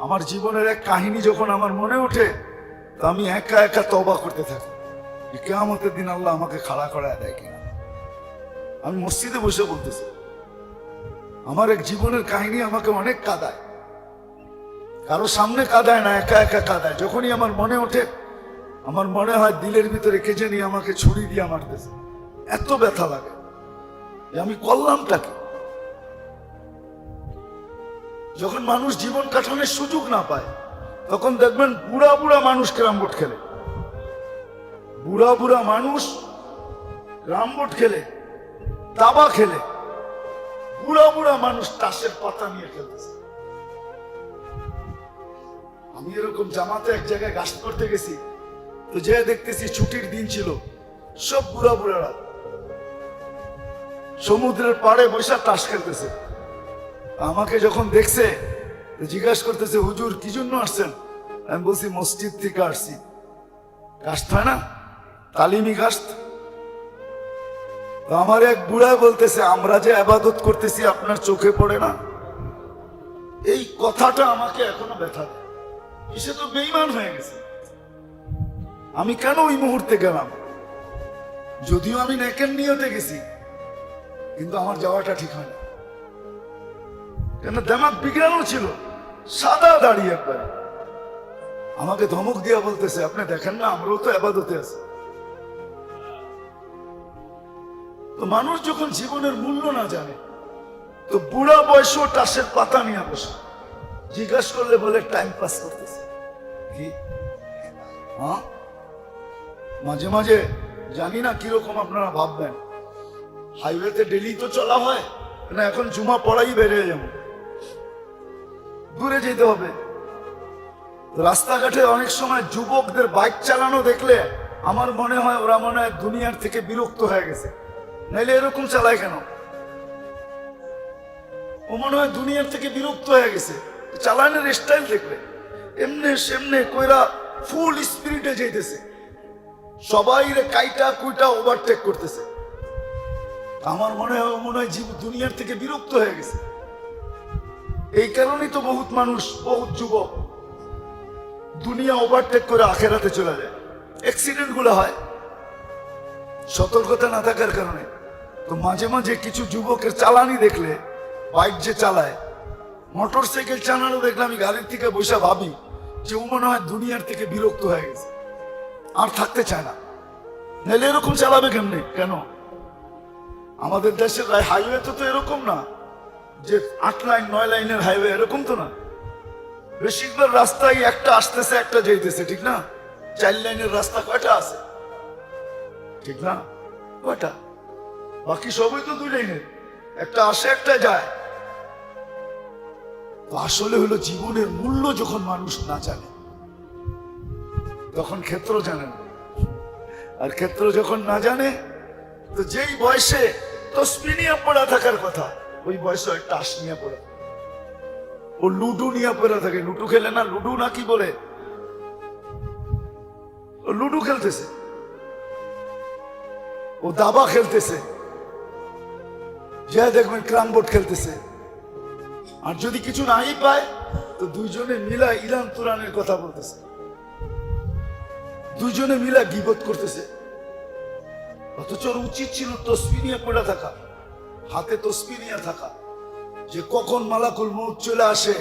আমার জীবনের এক কাহিনী যখন আমার মনে ওঠে, তা আমি একা একা তবা করতে থাকি। যে কেয়ামতের দিন আল্লাহ আমাকে খাড়া করায় দেয় কিনা। আমি মসজিদে বসে বলতেছি, আমার এক জীবনের কাহিনী আমাকে অনেক কাদায়। কারও সামনে কাদায় না, একা একা কাদায়। যখনই আমার মনে ওঠে, আমার মনে হয় দিলের ভিতরে কে জানি আমাকে ছুরি দিয়ে মারতেছে। এত ব্যথা লাগে। যে আমি করলামটা কি? যখন মানুষ জীবন কাটানোর সুযোগ না পায়, তখন দেখবেন বুড়া বুড়া মানুষ ক্রামবোর্ড খেলে। বুড়া বুড়া মানুষ ক্রামবোর্ড খেলে, দাবা খেলে। বুড়া বুড়া মানুষ তাসের পাতা নিয়ে খেলতেছে। আমি এরকম জামাতে এক জায়গায় গাছ করতে গেছি, তো যে দেখতেছি ছুটির দিন ছিল, সব বুড়া বুড়ারা সমুদ্রের পাড়ে বসে তাস খেলতেছে। আমাকে যখন দেখছে জিজ্ঞাসা করতেছে, হুজুর, কি জন্য আসছেন? আমি বলছি, মসজিদ থেকে আসছি। কাস্ত হয় না? তালিমি কাস্ত আমার এক বুড়া বলতেছে, আমরা যে আবাদত করতেছি, আপনার চোখে পড়ে না? এই কথাটা আমাকে এখনও ব্যথা সে তো বেইমান হয়ে গেছে। আমি কেন ওই মুহূর্তে গেলাম? যদিও আমি নেকের নিয়তে গেছি, কিন্তু আমার যাওয়াটা ঠিক হয়নি। কেন দেমাগ বিজ্ঞানও ছিল? সাদা দাঁড়িয়ে একবারে। আমাকে ধমক দিয়া বলতেছে, আপনি দেখেন না, আমরাও তো আবাদতে আছি। তো মানুষ যখন জীবনের মূল্য না জানে, তো বুড়া বয়সও টাসের পাতা নিয়ে বসে। জিজ্ঞাসা করলে বলে টাইম পাস করতেছে। কি? হ্যাঁ? মাঝে মাঝে জানি না কীরকম আপনারা ভাববেন। হাইওয়েতে ডেলি তো চলা হয়, না এখন জুমা পড়াই বেরিয়ে যাব। দূরে যেতে হবে। রাস্তাঘাটে অনেক সময় যুবকদের বাইক চালানো দেখলে আমার মনে হয় ওরা মনে হয় দুনিয়ার থেকে বিরক্ত হয়ে গেছে। নাইলে এরকম চালায় কেন? ও মনে হয় দুনিয়ার থেকে বিরক্ত হয়ে গেছে। চালানোর স্টাইল দেখবে। এমনে সেমনে কইরা ফুল স্পিরিটে যেতেছে সবাই রে কাইটা কুইটা ওভারটেক করতেছে। আমার মনে হয় মনে হয় জীব দুনিয়ার থেকে বিরক্ত হয়ে গেছে। এই কারণেই তো বহুত মানুষ, বহুত যুবক দুনিয়া ওভারটেক করে আখেরাতে চলে যায়। অ্যাক্সিডেন্টগুলো হয়। সতর্কতা না থাকার কারণে। তো মাঝে মাঝে কিছু যুবকের চালানি দেখলে, বাইক যে চালায় মোটর সাইকেল চালানো দেখলে আমি গাড়ির থেকে বসে ভাবি যে ও মনে হয় দুনিয়ার থেকে বিরক্ত হয়ে গেছে। আর থাকতে চায় না। নাহলে এরকম চালাবে কেমনি? কেন? আমাদের দেশের হাইওয়ে তো তো এরকম না। যে আট লাইন, নয় লাইনের হাইওয়ে এরকম তো না? বেশিরভাগ রাস্তায় একটা আসতেছে, একটা যাইতেছে, ঠিক না? চার লাইনের রাস্তা কয়টা আছে? ঠিক না? কয়টা? বাকি সবই তো দুই লাইনের। একটা আসে, একটা যায়। তো আসলে হলো জীবনের মূল্য যখন মানুষ না জানে, তখন ক্ষেত্র জানে না। আর ক্ষেত্র যখন না জানে, তো যেই বয়সে তসবি নিয়ে পড়া থাকার কথা ওই বয়সে একটা আশ নিয়ে পড়ে। ও লুডু নিয়ে পড়ে থাকে। লুডু খেলে না, লুডু না কি বলে? ও লুডু খেলতেছে। ও দাবা খেলতেছে। যা দেখবেন ক্রাম বোর্ড খেলতেছে। আর যদি কিছু নাই পায়, তো দুইজনে মিলা ইরান তুরানের কথা বলতেছে। দুইজনে মিলা গিবত করতেছে। অথচ উচিত ছিল তসবি নিয়ে পড়ে থাকা। হাতে তসবি নিয়ে থাকা, যে কখন মালাকুল মৌত চলে আসে,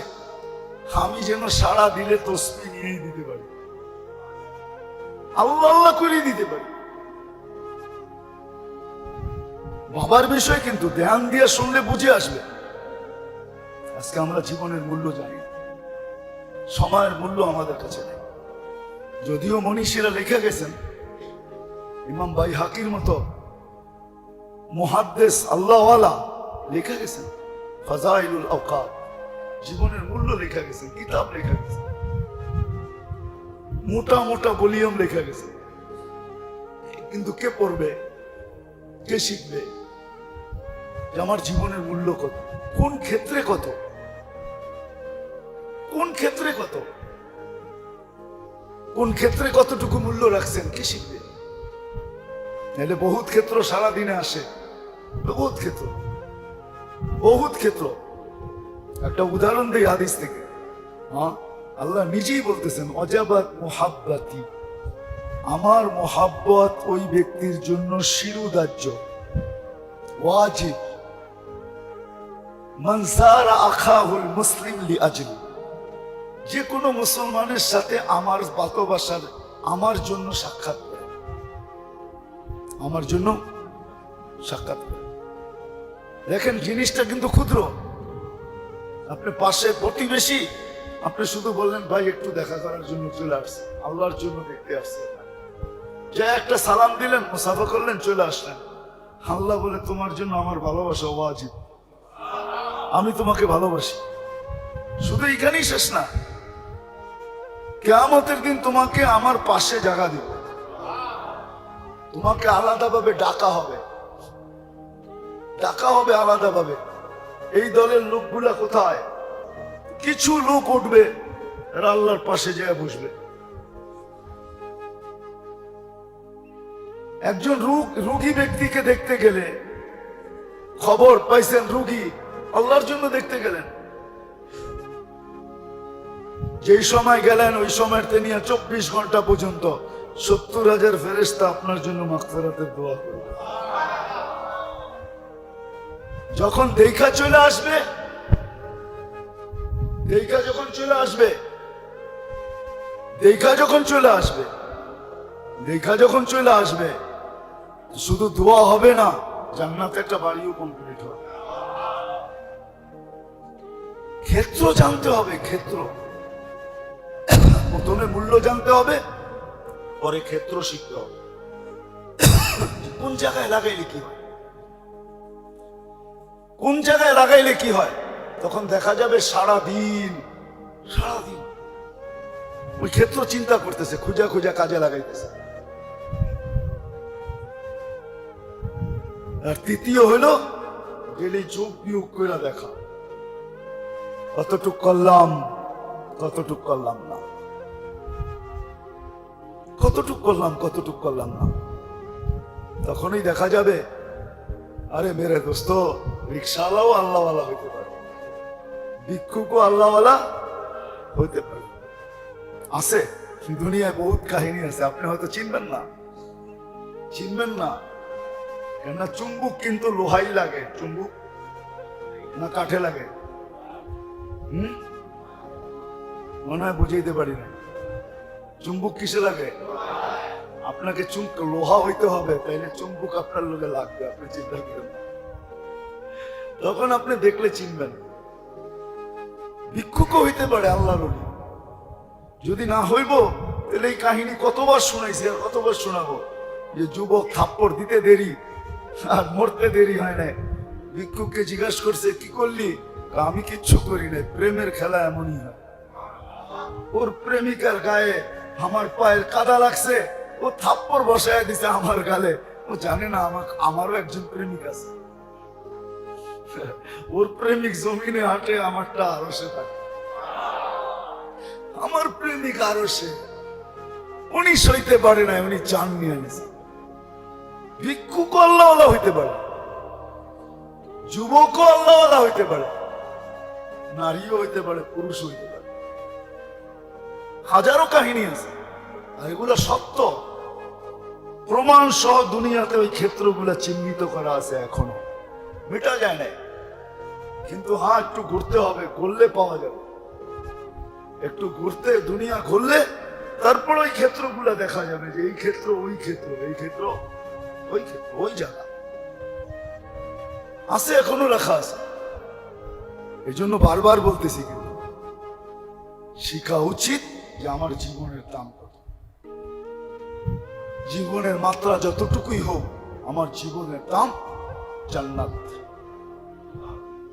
আমি যেন সারা দিলে তসবি নিয়েই দিতে পারি। আল্লাহ আল্লাহ করে দিতে পারি। বাবার বিষয় কিন্তু ধ্যান দিয়ে শুনলে বুঝে আসবে। আজকে আমরা জীবনের মূল্য জানি সময়ের মূল্য আমাদের কাছে নেই। যদিও মনীষীরা লিখে গেছেন, ইমাম ভাই হাকির মতো আল্লাহওয়ালা লিখে গেছেন। আওকাত। জীবনের মূল্য লেখা গেছে কিতাব লেখা গেছে মোটা মোটা লেখা গেছে কিন্তু কে পড়বে? কে শিখবে? আমার জীবনের মূল্য কত? কোন ক্ষেত্রে কত? কোন ক্ষেত্রে কত? কোন ক্ষেত্রে কতটুকু মূল্য রাখছেন? কে শিখবে? নাহলে বহুত ক্ষেত্র সারা দিনে আসে। বহুত ক্ষেত্র বহুত ক্ষেত্র। একটা উদাহরণ দিই হাদিস থেকে। আল্লাহ নিজেই বলতেছেন, অজাবাত মোহাব্বাতি। আমার মোহাব্বত ওই ব্যক্তির জন্য শিরুদার্য, ওয়াজিব। মনসারা আখাহুল মুসলিম লি আজলি। যে কোনো মুসলমানের সাথে আমার ভালোবাসার আমার জন্য সাক্ষাৎ আমার জন্য সাক্ষাৎ দেখেন, জিনিসটা কিন্তু ক্ষুদ্র। আপনি পাশে প্রতিবেশী, আপনি শুধু বললেন, ভাই, একটু দেখা করার জন্য চলে আসছে। আল্লাহর জন্য দেখতে আসছে যে একটা সালাম দিলেন, মুসাফা করলেন, চলে আসলেন। আল্লাহ বলে, তোমার জন্য আমার ভালোবাসা ওয়াজিব। আমি তোমাকে ভালোবাসি। শুধু এখানেই শেষ না, কেয়ামতের দিন তোমাকে আমার পাশে জায়গা দিব। তোমাকে আলাদাভাবে ডাকা হবে। ডাকা হবে আলাদাভাবে এই দলের লোকগুলা কোথায়? কিছু লোক উঠবে, এরা আল্লাহর পাশে যেয়ে বসবে। একজন রোগ- ব্যক্তিকে দেখতে গেলে, খবর পাইছেন রুগী, আল্লাহর জন্য দেখতে গেলেন। যেই সময় গেলেন, ওই সময়ের নিয়ে চব্বিশ ঘণ্টা পর্যন্ত সত্তর হাজার ফেরেস্তা আপনার জন্য মাকফেরাতের দোয়া করবে। যখন দেখা চলে আসবে, দেখা যখন চলে আসবে, দেখা যখন চলে আসবে, দেখা যখন চলে আসবে, শুধু দোয়া হবে না, জান্নাতে একটা বাড়িও কমপ্লিট হবে। ক্ষেত্র জানতে হবে, ক্ষেত্র। প্রথমে মূল্য জানতে হবে, পরে ক্ষেত্র শিখতে হবে। কোন জায়গায় লাগাইলে কি হয়? কোন জায়গায় লাগাইলে কি হয়? তখন দেখা যাবে সারা দিন সারা দিন ওই ক্ষেত্র চিন্তা করতেছে, খুঁজা খুঁজা কাজে লাগাইতেছে। আর তৃতীয় হলো গেলে চোখ বিয়োগ করে দেখা। কতটুক করলাম কতটুক করলাম না। কতটুক করলাম কতটুক করলাম না। তখনই দেখা যাবে, আরে মেরে দোস্ত রিক্সাওয়ালাও আল্লাহওয়ালা হইতে পারে। ভিক্ষুকও আল্লাহওয়ালা হইতে পারে। আছে দুনিয়ায় বহুত কাহিনী আছে, আপনি হয়তো চিনবেন না। চিনবেন না। কেননা চুম্বুক কিন্তু লোহাই লাগে, চুম্বুক না কাঠে লাগে। হুম? মনে হয় বুঝাইতে পারি না চুম্বুক কিসে লাগে? আপনাকে চুম্ব লোহা হইতে হবে, তাইলে চুম্বুক আপনার লোকে লাগবে, আপনি চিন্তা করেন। তখন আপনি দেখলে চিনবেন। ভিক্ষুক হইতে পারে আল্লাহর। যদি না হইব, তাহলে এই কাহিনী কতবার শুনাইছি আর কতবার শোনাবো? যে যুবক থাপ্পড় দিতে দেরি আর মরতে দেরি হয় না ভিক্ষুককে জিজ্ঞাসা করছে, কি করলি? আমি কিচ্ছু করি নাই, প্রেমের খেলা এমনই হয়। ওর প্রেমিকার গায়ে আমার পায়ের কাদা লাগছে, ও থাপ্পড় বসায় দিছে আমার গালে। ও জানে না আমার আমারও একজন প্রেমিক আছে। ওর প্রেমিক জমিনে হাঁটে আমারটা আরও সে থাকে। আমার প্রেমিক আরও সে উনি সইতে পারে না, উনি চান নিয়ে নিছে। ভিক্ষুক আল্লাহওয়ালা হইতে পারে। যুবক আল্লাহওয়ালা হইতে পারে। নারীও হইতে পারে পুরুষ হইতে পারে। হাজারো কাহিনী আছে, আর এগুলো সত্য। প্রমাণ সহ দুনিয়াতে ওই ক্ষেত্রগুলো চিহ্নিত করা আছে এখনও। মেটা যায় না কিন্তু হ্যাঁ একটু ঘুরতে হবে, ঘুরলে পাওয়া যাবে। একটু ঘুরতে, দুনিয়া ঘুরলে তারপর ওই ক্ষেত্রগুলো দেখা যাবে যে এই ক্ষেত্র, ওই ক্ষেত্র, এই ক্ষেত্র, ওই ক্ষেত্র, ওই জায়গা। আছে, এখনও রাখা আছে। এই জন্য বারবার বলতেছি কিন্তু, শিখা উচিত যে আমার জীবনের দাম কত। জীবনের মাত্রা যতটুকুই হোক, আমার জীবনের দাম জান্নাত।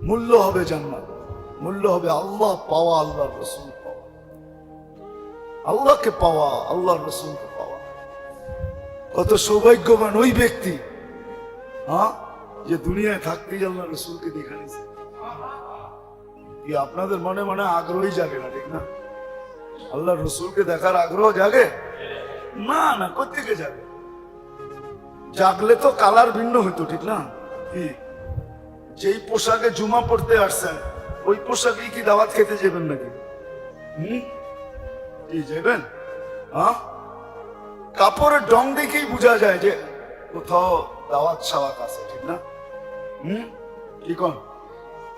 মূল্য হবে জান্নাত। মূল্য হবে আল্লাহ পাওয়া আল্লাহ রসুল পাওয়া। আল্লাহকে পাওয়া আল্লাহ রসুলকে পাওয়া। কত সৌভাগ্যবান ওই ব্যক্তি হ্যাঁ যে দুনিয়ায় থাকতেই আল্লাহ রসুলকে দেখা কি আপনাদের মনে মনে আগ্রহই জাগে না, ঠিক না? আল্লাহ রসুলকে দেখার আগ্রহ জাগে? না না কোথেকে যাবে জাগলে তো কালার ভিন্ন হইতো, ঠিক না? যেই পোশাকে জুমা পড়তে আসছেন, ওই পোশাকেই কি দাওয়াত খেতে যাবেন নাকি? হুম? যাবেন? কাপড়ের ডং দেখেই বোঝা যায় যে কোথাও দাওয়াত সাওয়াত আছে, ঠিক না? হুম? কি কন?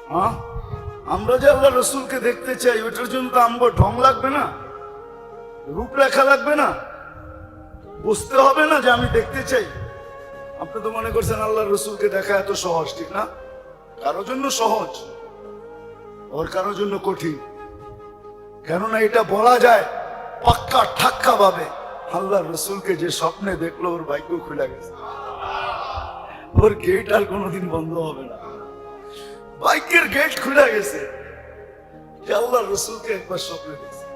হ্যাঁ আমরা যে আল্লাহ রসুলকে দেখতে চাই ওইটার জন্য তো আমগো ঢং লাগবে না? রূপরেখা লাগবে না? বুঝতে হবে না যে আমি দেখতে চাই। আপনি তো মনে করছেন আল্লাহ রসুলকে দেখা এত সহজ, ঠিক না? কারোর জন্য সহজ ওর কারোর জন্য কঠিন। কেননা এটা বলা যায় পাক্কা ঠাক্কা ভাবে আল্লাহ রসুলকে যে স্বপ্নে দেখল, ওর ভাগ্য খুলে গেছে। ওর গেট আর কোনোদিন বন্ধ হবে না। বাইকের গেট খুলে গেছে যে আল্লাহ রসুলকে একবার স্বপ্নে দেখছে।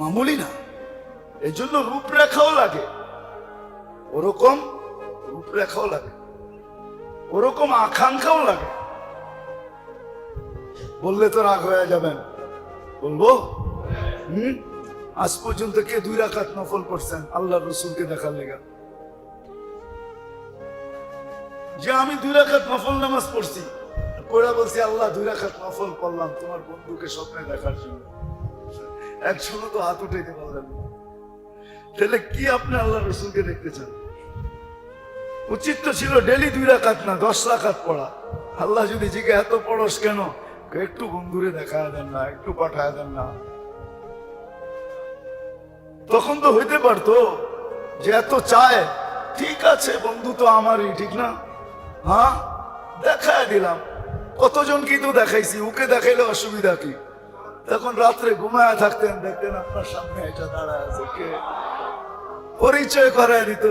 মামুলি না এই জন্য রূপরেখাও লাগে। ওরকম রূপরেখাও লাগে, ওরকম আকাঙ্ক্ষাও লাগে। বললে তো রাগ হয়ে যাবেন বলব? হুম? আজ পর্যন্ত কে দুই রাকাত নফল করছেন? আল্লাহ রসুলকে দেখার লেগা। যে আমি দুই রাখাত নফল নামাজ পড়ছি, পড়া বলছি, আল্লাহ, দুই রাখাত নফল করলাম তোমার বন্ধুকে স্বপ্নে দেখার জন্য। একজনও তো হাত উঠাইতে পারলেন না। তাহলে কি আপনি আল্লাহ রসুলকে দেখতে চান? উচিত তো ছিল ডেলি দুই রাকাত না, দশ রাকাত পড়া। আল্লাহ যদি জিজ্ঞে, এত পড়স কেন? একটু বন্ধুরে দেখা দেন না, একটু পাঠায় দেন না। তখন তো হইতে পারতো যে এত চায়, ঠিক আছে, বন্ধু তো আমারই, ঠিক না? হ্যাঁ দেখায় দিলাম। কতজন কিন্তু দেখাইছি, ওকে দেখাইলে অসুবিধা কি? তখন রাত্রে ঘুমায় থাকতেন, দেখতেন আপনার সামনে এটা দাঁড়ায় আছে, কে? পরিচয় করায় দিত।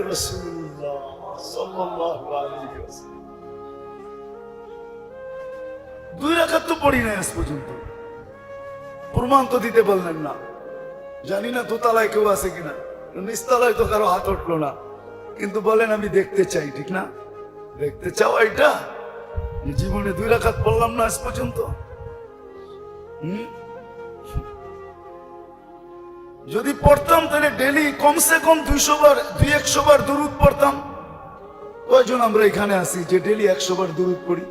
দুই রাখাত তো পড়ি নাই আজ পর্যন্ত। প্রমাণ তো দিতে বললেন না। জানি না দোতলায় কেউ আছে কিনা। নিচতলায় তো কারও হাত উঠল না। কিন্তু বলেন, আমি দেখতে চাই, ঠিক না? দেখতে চাও এটা? জীবনে দুই রাখাত পড়লাম না আজ পর্যন্ত। হুম? যদি পড়তাম, তাহলে ডেলি কমসে কম দুইশো বার, দুই একশো বার দূরত পড়তাম। কয়জন আমরা এখানে আসি যে ডেলি একশো বার দূরত পড়ি?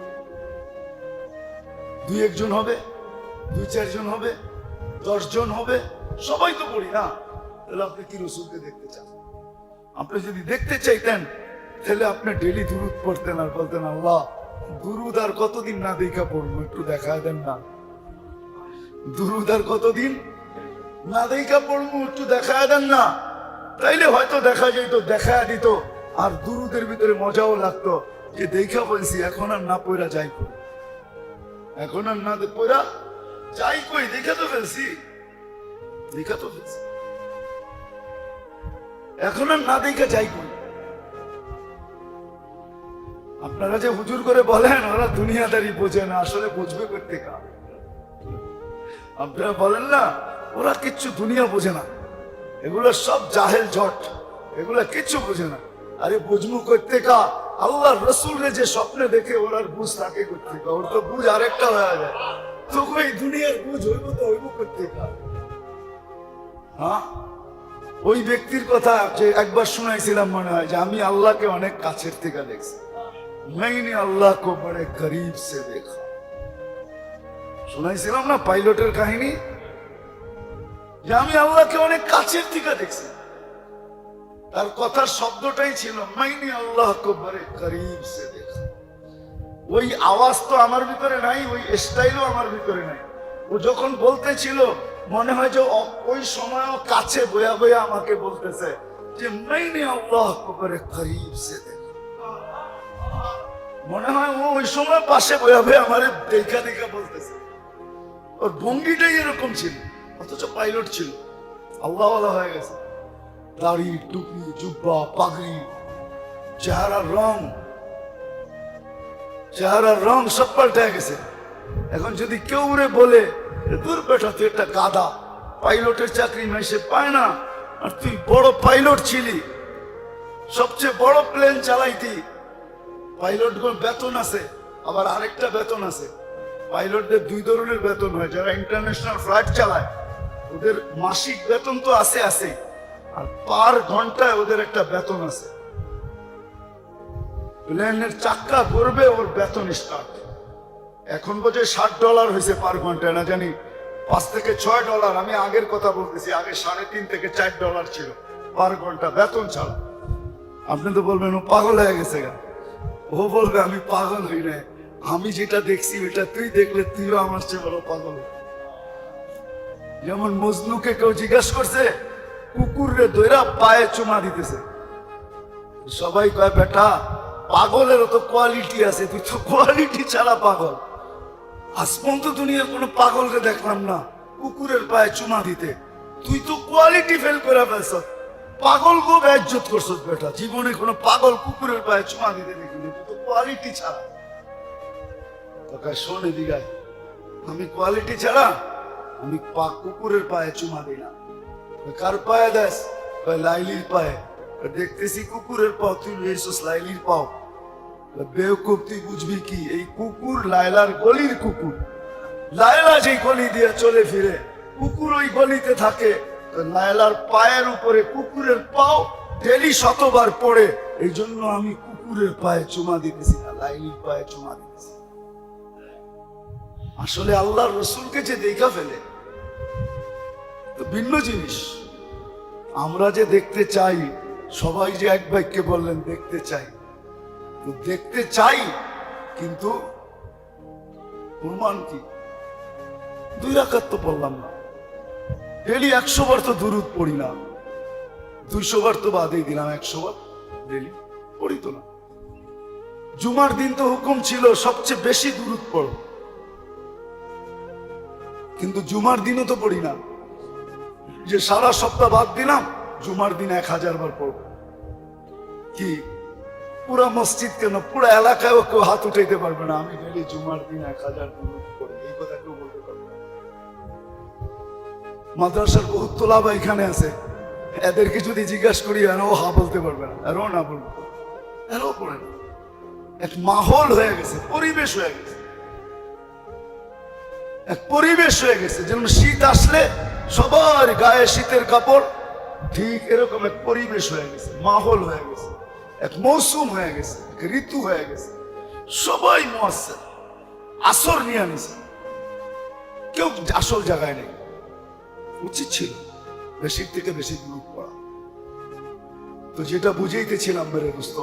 দুই একজন হবে, দুই চারজন হবে দশ জন হবে, সবাই তো পড়ি না। তাহলে আপনি কি রসুলকে দেখতে চান? আপনি যদি দেখতে চাইতেন, তাহলে আপনি ডেলি দুরুদ পড়তেন আর বলতেন, আল্লাহ, দুরুদ আর কতদিন না দেখা পড়ব, একটু দেখা দেন না। দুরুদ আর কতদিন পড়ব, একটু দেখা দেন না। তাইলে হয়তো দেখা যেত দেখা দিত। আর দুরুদের ভিতরে মজাও লাগতো, যে দেখা বলছি এখন আর না পড়া যাই কই। এখন আর না পড়া যাই কই, দেখে তো ফেলছি। দেখা তো ফেলছি। এখন আর না দেখা যাই কই। আপনারা যে হুজুর করে বলেন, ওরা দুনিয়াদারি বোঝে না, আসলে বুঝবে করতে কা আপনারা বলেন না ওরা কিচ্ছু দুনিয়া বোঝে না। এগুলো সব জাহেল জট। এগুলো কিচ্ছু বোঝে না। আরে বুঝবু করতে কা? আল্লাহ রসুলরে যে স্বপ্নে দেখে ওরার বুঝ তাকে করতে কা? ওর তো বুঝ আরেকটা হয়ে যায়। তবু এই দুনিয়ার বুঝ হইব তো হইব করতে কা। হ্যাঁ? ওই ব্যক্তির কথা যে একবার শুনাইছিলাম মনে হয় যে আমি আল্লাহকে অনেক কাছের থেকে দেখছি। আল্লাহ কো বারে গরিব সে দেখা শুনাইছিলাম না পাইলটের কাহিনী? যে আমি আল্লাহকে অনেক কাছের থেকে দেখছি। তার কথার শব্দটাই ছিল, মাইনি আল্লাহ কো বড়ে করিব সে দেখা। ওই আওয়াজ তো আমার ভিতরে নাই, ওই স্টাইলও আমার ভিতরে নাই। ও যখন বলতেছিল, মনে হয় যে ওই সময়ও কাছে বয়া বয়া আমাকে বলতেছে যে, মাইনি আল্লাহ কো বড়ে করিব সে দেখা। মনে হয় ও ওই সময় পাশে বয়া বয়া আমার দেখা দেখা বলতেছে। ওর ভঙ্গিটাই এরকম ছিল। অথচ পাইলট ছিল। আল্লাহ হয়ে গেছে। দাড়ি, টুপি, জুব্বা, পাগড়ি, চেহারার রং চেহারার রং সব পাল্টে গেছে। এখন যদি কেউ উড়ে বলে, "এ দূর বেটা, তুই একটা গাদা পাইলটের চাকরি নাই, সে পায় না, আর তুই বড় পাইলট ছিলি, সবচেয়ে বড় প্লেন চালাইতি। পাইলট বেতন আছে, আবার আরেকটা বেতন আছে। পাইলটদের দুই ধরনের বেতন হয়, যারা ইন্টারন্যাশনাল ফ্লাইট চালায়। ওদের মাসিক বেতন তো আছে আছে, আর পার ঘন্টায় ওদের একটা বেতন আছে। প্লেনের চাক্কা করবে ওর বেতন স্টার্ট এখন বোঝে ষাট ডলার হয়েছে পার ঘন্টায়, না জানি পাঁচ থেকে ছয় ডলার আমি আগের কথা বলতেছি, আগে সাড়ে তিন থেকে চার ডলার ছিল। পার ঘণ্টা বেতন ছাড়া। আপনি তো বলবেন, ও পাগল হয়ে গেছে গা। ও বলবে, আমি পাগল হই না আমি যেটা দেখছি, ওইটা তুই দেখলে তুইও আমার চেয়ে বড় পাগল। যেমন মজনুকে কেউ জিজ্ঞাসা করছে কুকুরে দৈরা পায়ে চুমা দিতেছে। সবাই কয়, বেটা পাগলেরও তো কোয়ালিটি আছে, তুই তো কোয়ালিটি ছাড়া পাগল। আজ পর্যন্ত দুনিয়ার কোনো পাগলকে দেখলাম না, কুকুরের পায়ে চুমা দিতে। তুই তো কোয়ালিটি ফেল করে ফেলছ। পাগল গো ইজ্জত করছ, বেটা। জীবনে কোনো পাগল কুকুরের পায়ে চুমা দিতে দেখিনি, তুই তো কোয়ালিটি ছাড়া। তোকে শোনে দিগায় আমি কোয়ালিটি ছাড়া আমি পা কুকুরের পায়ে চুমা না কার পায়ে দেশ লাইলির পায়ে। দেখতেছি কুকুরের পাও তুই লইছস লাইলির পাও। কই, বেওকুব তুই বুঝবি কি? এই কুকুর লাইলার গলির কুকুর। লাইলা যে গলি দিয়ে চলে ফিরে কুকুর ওই গলিতে থাকে। লাইলার পায়ের উপরে কুকুরের পাও ডেলি শতবার পড়ে। এই জন্য আমি কুকুরের পায়ে চুমা দিতেছি না লাইলির পায়ে চুমা দিতেছি আসলে আল্লাহর রসুলকে যে দেখা ফেলে ভিন্ন জিনিস। আমরা যে দেখতে চাই, সবাই যে এক বাক্যে বললেন, দেখতে চাই। তো দেখতে চাই, কিন্তু প্রমাণ কি? দুই রাখাত তো বললাম না। ডেলি একশো বার তো দুরুদ পড়ি না। দুইশো বার তো বাদেই দিলাম, একশো বার ডেলি পড়ি তো না। জুমার দিন তো হুকুম ছিল, সবচেয়ে বেশি দুরুদ পড়ো। কিন্তু জুমার দিনও তো পড়ি না। যে সারা সপ্তাহ বাদ দিলাম, জুমার দিন এক হাজার বার পড়ব। কি? পুরা মসজিদ কেন? পুরো এলাকায়ও কেউ হাত উঠাইতে পারবে না। আমি ডেলি জুমার দিন এক হাজার মাদ্রাসার বহুত তোলাবা এখানে আছে। এদেরকে যদি জিজ্ঞাসা করি, এরাও হা বলতে পারবে না। এরাও না বলবে। এরাও পড়ে না। এক মাহল হয়ে গেছে, পরিবেশ হয়ে গেছে। এক পরিবেশ হয়ে গেছে। যেমন শীত আসলে সবার গায়ে শীতের কাপড়, ঠিক এরকম এক পরিবেশ হয়ে গেছে, মাহল হয়ে গেছে, এক মৌসুম হয়ে গেছে, এক ঋতু হয়ে গেছে। সবাই মোয়াসের আসর নিয়ে আনিছে কেউ আসল জায়গায় নেই। উচিত ছিল বেশির থেকে বেশি দূর পড়া তো যেটা বুঝাইতেছিলাম মেরে দোস্ত,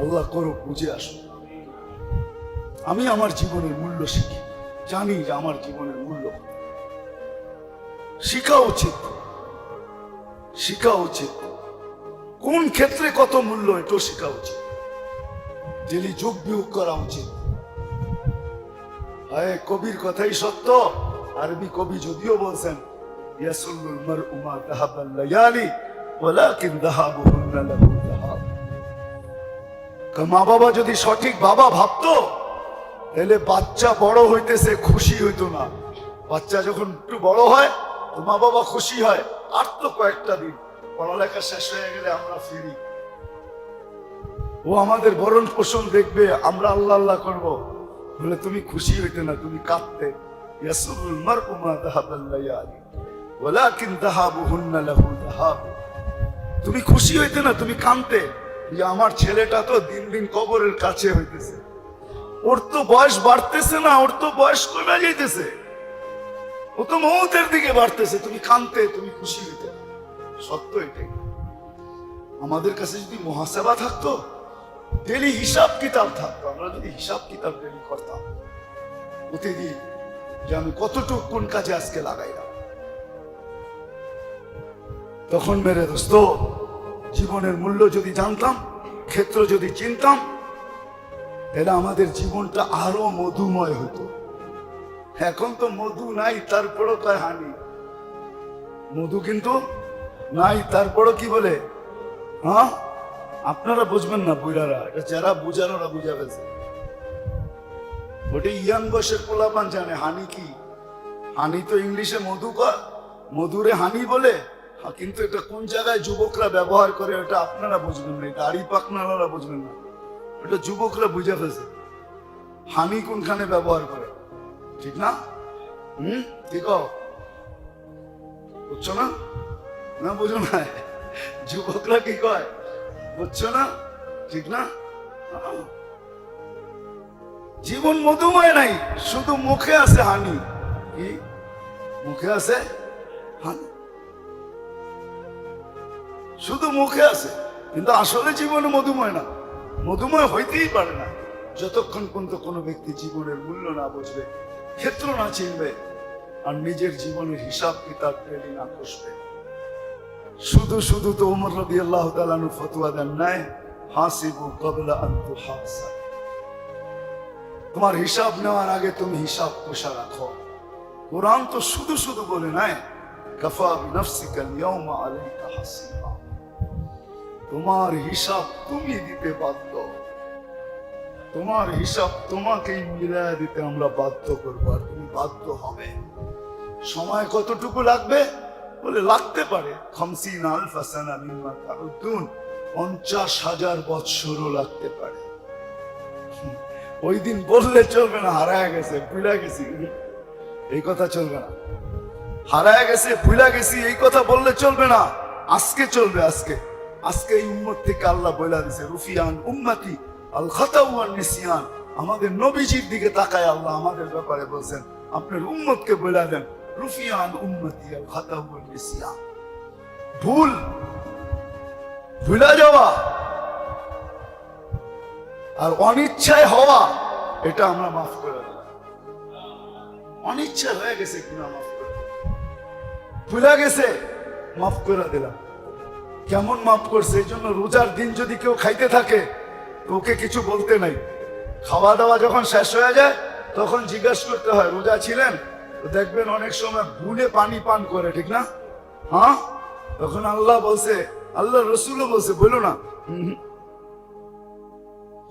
আল্লাহ করো বুঝে আসো আমি আমার জীবনের মূল্য শিখি, জানি যে আমার জীবনের মূল্য। শিখা উচিত। শিখা উচিত। কোন ক্ষেত্রে কত মূল্য, এটাও শেখা উচিত। ডেলি যোগ বিয়োগ করা উচিত। আয় কবির কথাই সত্য। আরবি কবি যদিও বলছেন ইয়াসুল্লুল মারউ মা দাহাবাল লায়ালি ওয়ালাকিন দাহাবুহুন্না লাহু দাহাব। মা বাবা যদি সঠিক বাবা ভাবতো, তাহলে বাচ্চা বড় হইতেছে, খুশি হইতো না। বাচ্চা যখন একটু বড় হয় তো মা বাবা খুশি হয়। আর তো কয়েকটা দিন। পড়ালেখা শেষ হয়ে গেলে আমরা ফিরি। ও আমাদের ভরণ পোষণ দেখবে, আমরা আল্লাহ আল্লাহ করব। বলে, তুমি খুশি হইতে না, তুমি কাঁদতে। তুমি খুশি হইতে না, তুমি কাঁদতে? যে আমার ছেলেটা তো দিন দিন কবরের কাছে হইতেছে। ওর তো বয়স বাড়তেছে না, ওর তো বয়স কমে যাইতেছে। ও তো মৌতের দিকে বাড়তেছে, তুমি কানতে তুমি খুশি হইতে। সত্য এটাই। আমাদের কাছে যদি মহাসেবা থাকতো ডেলি হিসাব কিতাব থাকতো, আমরা যদি হিসাব কিতাব ডেলি করতাম প্রতিদিন যে আমি কতটুক কোন কাজে আজকে লাগাইলাম। তখন মেরে দোস্ত, জীবনের মূল্য যদি জানতাম, ক্ষেত্র যদি চিনতাম, তাহলে আমাদের জীবনটা আরও মধুময় হতো। এখন তো মধু নাই তারপরও কয় হানি। মধু কিন্তু নাই তারপরও কি বলে? হ্যাঁ? আপনারা বুঝবেন না বুড়ারা এটা যারা বুঝার ওরা বুঝা ফেলছে ওটা ইয়াং বয়সের পোলাপান জানে হানি কি? হানি তো ইংলিশে মধু কর মধুরে হানি বলে হ্যাঁ, কিন্তু এটা কোন জায়গায় যুবকরা ব্যবহার করে ওটা আপনারা বুঝবেন না দাড়ি পাকনারা বুঝবেন না। এটা যুবকরা বুঝে ফেলছে। হানি কোনখানে ব্যবহার করে? ঠিক না হুম ঠিক বুঝছ না না বুঝো না যুবকরা কি কয় বুঝছ না ঠিক না জীবন মধুময় নাই শুধু মুখে আছে হানি কি মুখে আছে হ্যাঁ শুধু মুখে আছে কিন্তু আসলে জীবনে মধুময় না মধুময় হইতেই পারে না যতক্ষণ পর্যন্ত কোনো ব্যক্তি জীবনের মূল্য না বুঝবে ক্ষেত্র না চিনবে আর নিজের জীবনের হিসাব কিতাব টেলি না কষবে। শুধু শুধু তো উমর রবি আল্লাহ তালানু ফতুয়া দেন নাই, হাসিবু কবলা আন্তু হাসা তোমার হিসাব নেওয়ার আগে তুমি হিসাব কষা রাখো। কোরআন তো শুধু শুধু বলে নাই, কফা বিনফসিকা ইয়াউমা আলাইকা হাসিবা। তোমার হিসাব তুমি দিতে বাধ্য। তোমার হিসাব তোমাকেই মিলায় দিতে আমরা বাধ্য করব, আর তুমি বাধ্য হবে। সময় কতটুকু লাগবে? বলে লাগতে পারে। খামসিন আলফা সানা মিম্মা তাউদ্দুন পঞ্চাশ হাজার বৎসরও লাগতে পারে। ওই দিন বললে চলবে না, হারায় গেছে, ভুলা গেছি। এই কথা চলবে না। হারায় গেছে, ভুলা গেছি, এই কথা বললে চলবে না। আজকে চলবে আজকে। আজকে এই উম্মত থেকে আল্লাহ বলে দিছে, রুফিয়ান উম্মতি। আল আমাদের নবীজির দিকে তাকায় আল্লাহ আমাদের ব্যাপারে বলছেন, আপনার উম্মতকে বলে দেন, রুফিয়ান উম্মতি আল ভুল। যাওয়া। আর অনিচ্ছায় হওয়া, এটা আমরা মাফ করে অনিচ্ছা হয়ে গেছে কিনা মাফ করে। ভুলা গেছে, মাফ করে দিলাম। কেমন মাফ করছে? এই জন্য রোজার দিন যদি কেউ খাইতে থাকে ওকে কিছু বলতে নাই। খাওয়া দাওয়া যখন শেষ হয়ে যায়, তখন জিজ্ঞাসা করতে হয়, রোজা ছিলেন? দেখবেন অনেক সময় ভুলে পানি পান করে, ঠিক না? হ্যাঁ? তখন আল্লাহ বলছে, আল্লাহ রসুলও বলছে, বলো না।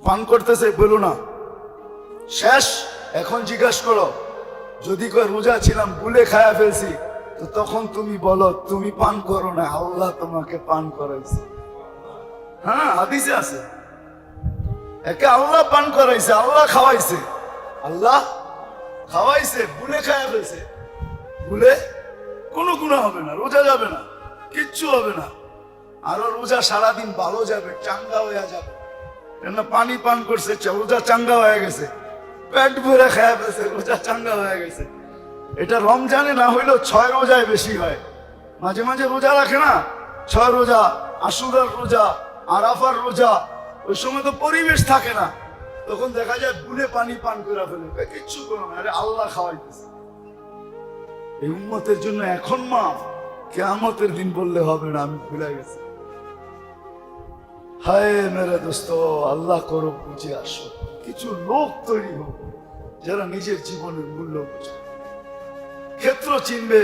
পান করতেছে, বলো না। শেষ, এখন জিজ্ঞাসা করো, যদি কয় রোজা ছিলাম ভুলে খায়া ফেলছি, তো তখন তুমি বলো, তুমি পান করো না, আল্লাহ তোমাকে পান করাইছে। হ্যাঁ হাদিসে আছে। একে আল্লাহ পান করাইছে, আল্লাহ খাওয়াইছে। আল্লাহ খাওয়াইছে, ভুলে খায়া ফেলছে। ভুলে কোনো গুণা হবে না, রোজা যাবে না, কিচ্ছু হবে না। আরও রোজা সারাদিন ভালো যাবে, চাঙ্গা হয়ে যাবে। কেন পানি পান করছে রোজা চাঙ্গা হয়ে গেছে। পেট ভরে খায়া ফেলছে, রোজা চাঙ্গা হয়ে গেছে। এটা রমজানে না হইলেও ছয় রোজায় বেশি হয়। মাঝে মাঝে রোজা রাখে না? ছয় রোজা, আশুরার রোজা, আরাফার রোজা ওই সময় তো পরিবেশ থাকে না। তখন দেখা যায় বুলে পানি পান করে ফেলে। কিচ্ছু করো না আল্লাহ খাওয়াইতেছে। এই উম্মতের জন্য এখন মাফ কেয়ামতের দিন বললে হবে না, আমি ভুলে গেছি। হায় মেরে দোস্ত, আল্লাহ করো বুঝে আসো কিছু লোক তৈরি হোক, যারা নিজের জীবনের মূল্য বুঝে। ক্ষেত্র চিনবে,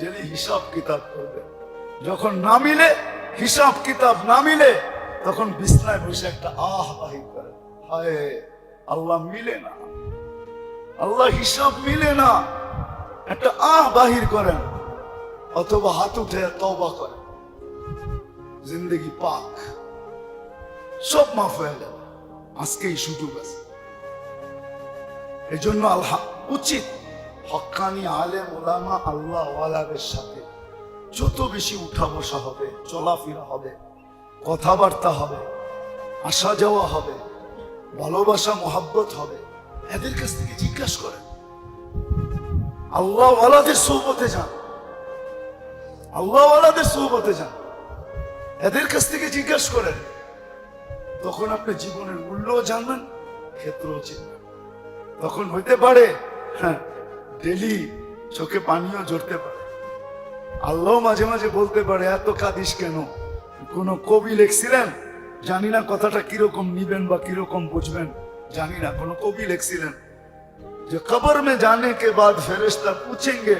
যিনি হিসাব কিতাব করবে। যখন না মিলে, হিসাব কিতাব না মিলে তখন বিছনায় বসে একটা আহ বাহির করে, হায়, আল্লাহ মিলে না। আল্লাহ হিসাব মিলে না। একটা আহ বাহির করেন, অথবা হাত উঠে তওবা করেন। জিন্দগি পাক। সব মাফ হয়ে যাবে আজকেই সুযোগ আছে। এই জন্য আল্লাহ উচিত হক্কানি আলে ওলামা আল্লাহ ওয়ালাদের সাথে যত বেশি উঠা বসা হবে, চলাফেরা হবে কথাবার্তা হবে, আসা যাওয়া হবে, ভালোবাসা, মোহাব্বত হবে। এদের কাছ থেকে জিজ্ঞাসা করেন। আল্লাহ ওয়ালাদের সৌবতে যান। আল্লাহ ওয়ালাদের সৌবতে যান। এদের কাছ থেকে জিজ্ঞাসা করেন, তখন আপনি জীবনের মূল্য জানবেন চিনবেন। তখন হইতে পারে হ্যাঁ ডেলি চোখে পানিও ঝরতে পারে। আল্লাহ মাঝে মাঝে বলতে পারে, এত কাঁদিস কেন? কোন কবি লিখছিলেন জানি না কথাটা কিরকম নিবেন বা কিরকম বুঝবেন জানি না কোন কবি লিখছিলেন যে कब्र में जाने के बाद फरिश्ता पूछेंगे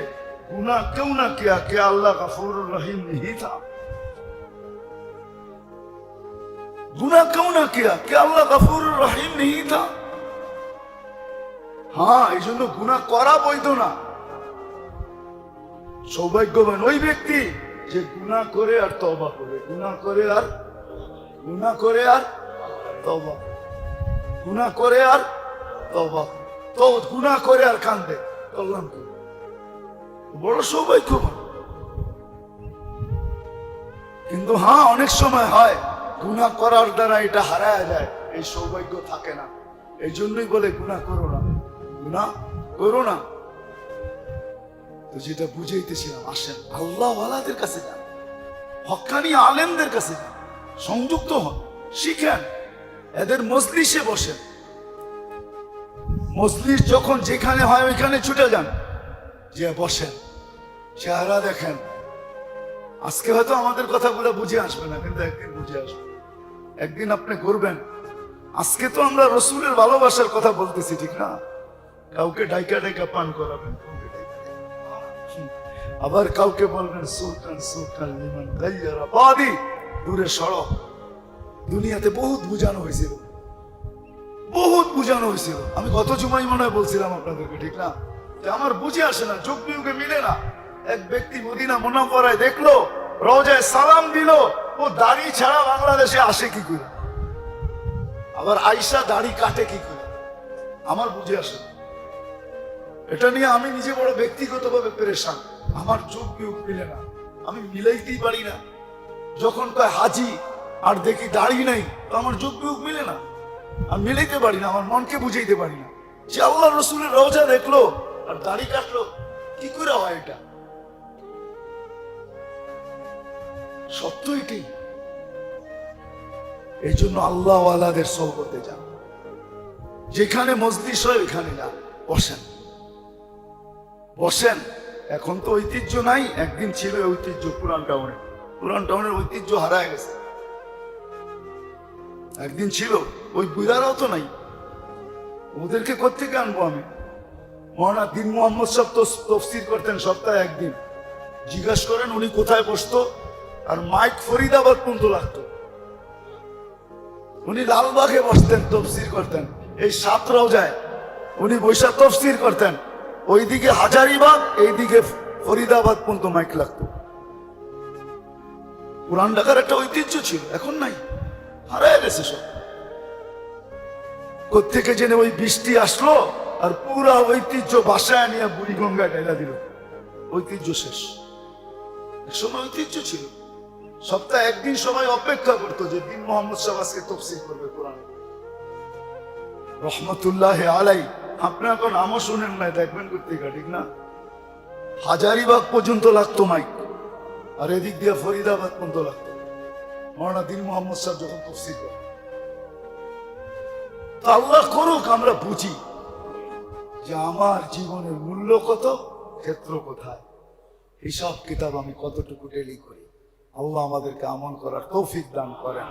गुनाह क्यों ना किया क्या अल्लाह गफूर रहीम नहीं था गुनाह क्यों ना किया क्या अल्लाह गफूर रहीम नहीं था হ্যাঁ এই জন্য গুণা করা বৈধ না সৌভাগ্যবান ওই ব্যক্তি যে গুণা করে আর তবা করে। গুণা করে আর গুণা করে আর তবা গুণা করে আর তবা তো গুণা করে আর কান্দে। করলাম কি বড় সৌভাগ্যবান কিন্তু হ্যাঁ অনেক সময় হয় গুণা করার দ্বারা এটা হারায় যায়। এই সৌভাগ্য থাকে না। এই জন্যই বলে গুণা করো না। গুণা করো না। তো যেটা বুঝাইতেছিলাম, আসেন। আল্লাহ ওয়ালাদের কাছে যান। হক্কানি আলেমদের কাছে যান। সংযুক্ত হন, শিখেন। এদের মজলিসে বসেন। মজলিস যখন যেখানে হয়, ওইখানে ছুটে যান। যে বসেন। চেহারা দেখেন। আজকে হয়তো আমাদের কথাগুলো বুঝে আসবে না, কিন্তু একদিন বুঝে আসবে। একদিন আপনি করবেন। আজকে তো আমরা রসুলের ভালোবাসার কথা বলতেছি, ঠিক না? কাউকে ডাইকা ডাইকা পান করাবেন। আবার কাউকে বলবেন, সুলতান সুলতান লিমান গাইয়ারা বাদি দূরে সড়ক দুনিয়াতে বহুত বুঝানো হয়েছিল। বহুত বুঝানো হয়েছিল। আমি গত জুমাই মনে হয় বলছিলাম আপনাদেরকে, ঠিক না? যে আমার বুঝে আসে না, যোগ বিয়োগে মিলে না। এক ব্যক্তি মদিনা মোনাফরায় দেখল, রোজায় সালাম দিল, ও দাড়ি ছাড়া বাংলাদেশে আসে কি করে? আবার আইসা দাড়ি কাটে কি করে? আমার বুঝে আসে। এটা নিয়ে আমি নিজে বড় ব্যক্তিগতভাবে পেরেশান। আমার যোগ বিয়োগ মিলে না। আমি মিলাইতেই পারি না। যখন কয়, হাজি, আর দেখি দাড়ি নাই, তো আমার যোগ বিয়োগ মিলে না। আমি মিলাইতে পারি না, আমার মনকে বুঝাইতে পারি না। সে আল্লাহ রসুলের রোজা দেখল, আর দাড়ি কাটলো। কি করে হয় এটা? সত্য এটি এই জন্য আল্লাহ আলাদের সহবতে যান। যেখানে মজলিস হয়, ওইখানে যান। বসেন। বসেন। এখন তো ঐতিহ্য নাই, একদিন ছিল ঐতিহ্য পুরান টাউনে। পুরান টাউনের ঐতিহ্য হারায় গেছে। একদিন ছিল, ওই বুড়ারাও তো নাই। ওদেরকে কোথেকে আনব আমি? মহানা দিন মোহাম্মদ সব তো তফসির করতেন সপ্তাহে একদিন। জিজ্ঞাসা করেন, উনি কোথায় বসতো? আর মাইক ফরিদাবাদ পর্যন্ত লাগতো। উনি লালবাগে বসতেন, তফসির করতেন। এই সাতরাও যায়। উনি বৈশাখ তফসির করতেন। ওইদিকে হাজারিবাগ, এইদিকে ফরিদাবাদ পর্যন্ত মাইক লাগতো। পুরান ঢাকার একটা ঐতিহ্য ছিল, এখন নাই। হারায় গেছে সব। কোথেকে জেনে ওই বৃষ্টি আসলো আর পুরা ঐতিহ্য বাসায় নিয়ে বুড়িগঙ্গা ঢেলা দিল। ঐতিহ্য শেষ। এক সময় ঐতিহ্য ছিল। সপ্তাহে একদিন সময় অপেক্ষা করতো যে দিন মোহাম্মদ সাহেব আজকে তফসিল করবে কোরআন। রহমতুল্লাহ আলাই আপনি এখন নামও শুনেন নাই, দেখবেন কোথেকে ঠিক না? হাজারিবাগ পর্যন্ত লাগতো মাইক, আর এদিক দিয়ে ফরিদাবাদ পর্যন্ত লাগতো। মৌলানা দিন মোহাম্মদ যখন আল্লাহ করুক, আমরা বুঝি যে আমার জীবনের মূল্য কত, ক্ষেত্র কোথায়। হিসাব কিতাব আমি কতটুকু ডেলি করি। আল্লাহ আমাদেরকে আমল করার তৌফিক দান করেন।